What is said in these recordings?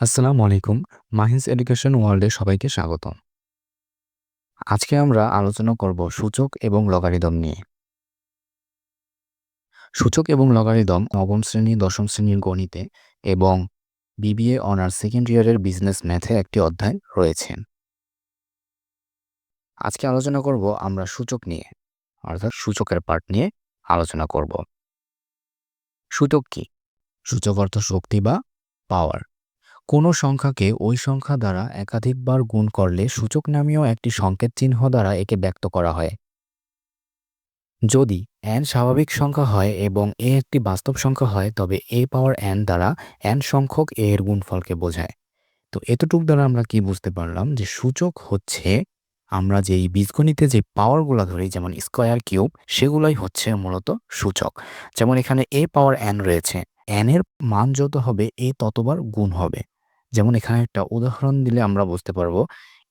আসসালামু আলাইকুম। মাহিন্স এডুকেশন ওয়ার্ল্ডে সবাইকে স্বাগতম। আজকে আমরা আলোচনা করব সূচক এবং লগারিদম নিয়ে। সূচক এবং লগারিদম নবম শ্রেণি, দশম শ্রেণির গণিতে এবং বিবিএ অনার্স সেকেন্ড ইয়ারের বিজনেস ম্যাথে একটি অধ্যায় রয়েছে। আজকে আলোচনা করব আমরা সূচক নিয়ে, অর্থাৎ সূচকের পার্ট নিয়ে আলোচনা করব। সূচক কি? সূচক অর্থ শক্তি বা পাওয়ার। কোনো সংখ্যাকে ওই সংখ্যা দ্বারা একাধিকবার গুণ করলে সূচক নামীয় একটি সংকেত চিহ্ন দ্বারা একে ব্যক্ত করা হয়। যদি এন স্বাভাবিক সংখ্যা হয় এবং এ একটি বাস্তব সংখ্যা হয়, তবে এ পাওয়ার এন দ্বারা এন সংখ্যক এ এর গুণফলকে বোঝায়। তো এতটুক দ্বারা আমরা কি বুঝতে পারলাম যে সূচক হচ্ছে আমরা যেই বীজগণিতে যে পাওয়ারগুলো ধরি, যেমন স্কোয়ার কিউব সেগুলোই হচ্ছে মূলত সূচক। যেমন এখানে এ পাওয়ার এন রয়েছে এন এর মান যত হবে এ ততবার গুণ হবে। যেমন এখানে একটা উদাহরণ দিলে আমরা বুঝতে পারব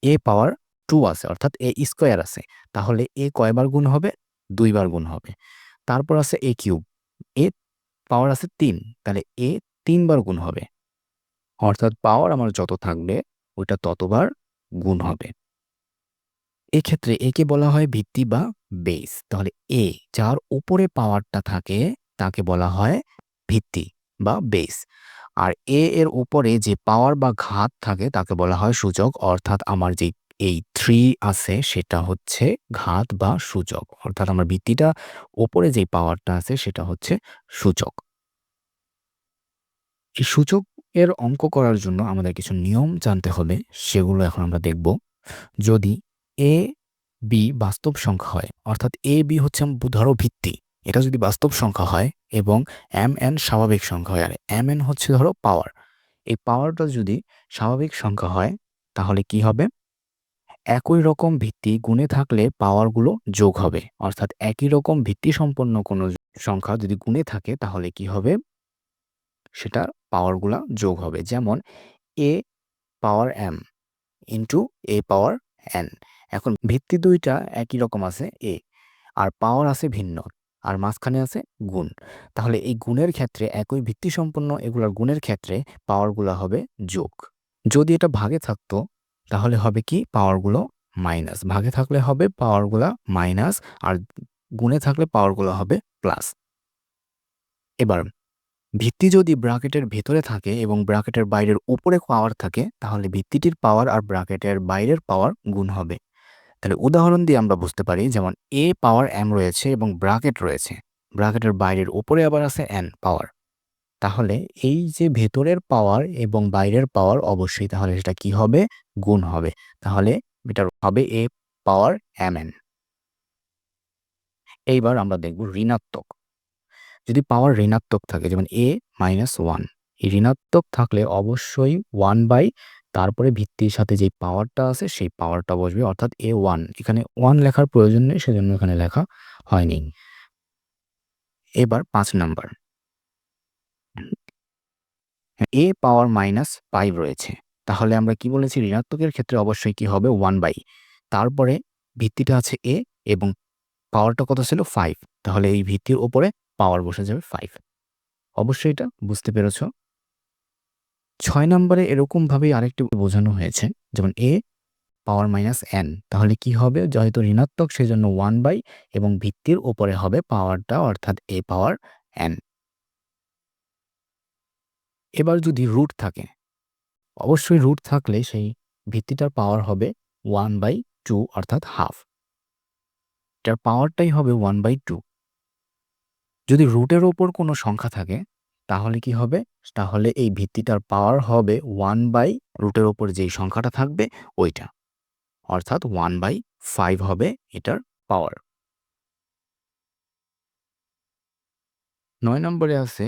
এ পাওয়ার টু আছে, অর্থাৎ এ স্কোয়ার আছে। তাহলে এ কয়বার গুণ হবে? দুইবার গুণ হবে। তারপর আছে এ কিউব এ পাওয়ার আছে তিন, তাহলে এ তিনবার গুণ হবে। অর্থাৎ পাওয়ার আমার যত থাকবে, ওইটা ততবার গুণ হবে। এক্ষেত্রে একে বলা হয় ভিত্তি বা বেস তাহলে এ যার উপরে পাওয়ারটা থাকে, তাকে বলা হয় ভিত্তি বা বেস আর এ এর উপরে যে পাওয়ার বা ঘাত থাকে, তাকে বলা হয় সূচক। অর্থাৎ আমার যে এই থ্রি আছে, সেটা হচ্ছে ঘাত বা সূচক। অর্থাৎ আমার ভিত্তিটা ওপরে যে পাওয়ারটা আছে, সেটা হচ্ছে সূচক। এই সূচক এর অঙ্ক করার জন্য আমাদের কিছু নিয়ম জানতে হবে সেগুলো এখন আমরা দেখব। যদি এ বি বাস্তব সংখ্যা হয়, অর্থাৎ এ বি হচ্ছে ধরো ভিত্তি। এটা যদি বাস্তব সংখ্যা হয় এবং এম এন স্বাভাবিক সংখ্যা হয়, আর এম এন হচ্ছে ধরো পাওয়ার এই পাওয়ারটা যদি স্বাভাবিক সংখ্যা হয়, তাহলে কি হবে? একই রকম ভিত্তি গুণে থাকলে পাওয়ারগুলো যোগ হবে, অর্থাৎ একই রকম ভিত্তি সম্পন্ন কোনো সংখ্যা যদি গুণে থাকে, তাহলে কি হবে? সেটা পাওয়ারগুলা যোগ হবে, যেমন A power M into A power N এখন ভিত্তি দুইটা একই রকম আছে এ আর পাওয়ার আছে ভিন্ন আর মাঝখানে আছে গুণ। তাহলে এই গুণের ক্ষেত্রে, একই ভিত্তি সম্পন্ন এগুলার গুণের ক্ষেত্রে পাওয়ারগুলো হবে যোগ। যদি এটা ভাগে থাকতো, তাহলে হবে কি? পাওয়ারগুলো মাইনাস ভাগে থাকলে হবে পাওয়ারগুলো মাইনাস আর গুণে থাকলে পাওয়ারগুলো হবে প্লাস এবার, ভিত্তি যদি ব্রাকেটের ভেতরে থাকে এবং ব্রাকেটের বাইরের উপরে পাওয়ার থাকে, তাহলে ভিত্তিটির পাওয়ার আর ব্রাকেটের বাইরের পাওয়ার গুণ হবে। তাহলে উদাহরণ দিয়ে আমরা বুঝতে পারি যেমন এ পাওয়ার এম রয়েছে এবং ব্রাকেট রয়েছে। ব্রাকেটের বাইরের উপরে আবার আছে এন পাওয়ার তাহলে এই যে ভেতরের পাওয়ার এবং বাইরের পাওয়ার অবশ্যই তাহলে সেটা কি হবে? গুণ হবে। তাহলে এটা হবে এ পাওয়ার এম এন এইবার আমরা দেখব ঋণাত্মক। যদি পাওয়ার ঋণাত্মক থাকে যেমন এ মাইনাস ওয়ান ঋণাত্মক থাকলে অবশ্যই ওয়ান বাই তারপরে ভিত্তির সাথে যে পাওয়ারটা আছে, সেই পাওয়ারটা বসবে অর্থাৎ এ ওয়ান এখানে ওয়ান লেখার প্রয়োজন নেই, সেজন্য এখানে লেখা হয়নি। এবার পাঁচ number A power minus five রয়েছে। তাহলে আমরা কি বলেছি? ঋণাত্মকের ক্ষেত্রে অবশ্যই কি হবে? ওয়ান বাই তারপরে ভিত্তিটা আছে এ এবং পাওয়ারটা কত ছিল? ফাইভ তাহলে এই ভিত্তির ওপরে পাওয়ার বসে যাবে ফাইভ অবশ্যই এটা বুঝতে পেরেছ? ছয় নম্বরে এরকমভাবেই আরেকটি বোঝানো হয়েছে, যেমন এ পাওয়ার মাইনাস এন তাহলে কি হবে? যেহেতু ঋণাত্মক, সেজন্য ওয়ান বাই এবং ভিত্তির ওপরে হবে পাওয়ারটা অর্থাৎ এ পাওয়ার এন এবার যদি রুট থাকে, অবশ্যই রুট থাকলে সেই ভিত্তিটার পাওয়ার হবে ওয়ান বাই টু অর্থাৎ হাফ এটার পাওয়ারটাই হবে ওয়ান বাই টু যদি রুটের ওপর কোনো সংখ্যা থাকে তাহলে কি হবে? তাহলে এই ভিত্তিটার পাওয়ার হবে ওয়ান বাই রুটের ওপর যেই সংখ্যাটা থাকবে ওইটা। অর্থাৎ ওয়ান বাই ফাইভ হবে এটার পাওয়ার নয় নম্বরে আছে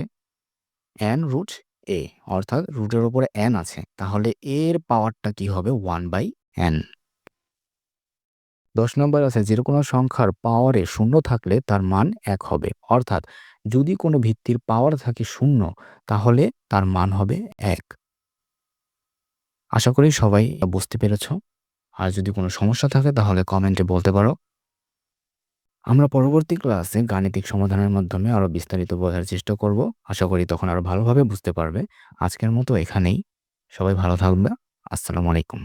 এন রুট এ অর্থাৎ রুটের ওপরে এন আছে। তাহলে এর পাওয়ারটা কি হবে? ওয়ান বাই এন দশ নম্বর আছে, যে কোনো সংখ্যার পাওয়ারে শূন্য থাকলে তার মান এক হবে। অর্থাৎ যদি কোনো ভিত্তির পাওয়ার থাকে শূন্য, তাহলে তার মান হবে এক। আশা করি সবাই বুঝতে পেরেছ। আর যদি কোনো সমস্যা থাকে, তাহলে কমেন্টে বলতে পারো। আমরা পরবর্তী ক্লাসে গাণিতিক সমাধানের মাধ্যমে আরও বিস্তারিত বোঝার চেষ্টা করব। আশা করি তখন আরও ভালোভাবে বুঝতে পারবে। আজকের মতো এখানেই। সবাই ভালো থাকবে। আসসালামু আলাইকুম।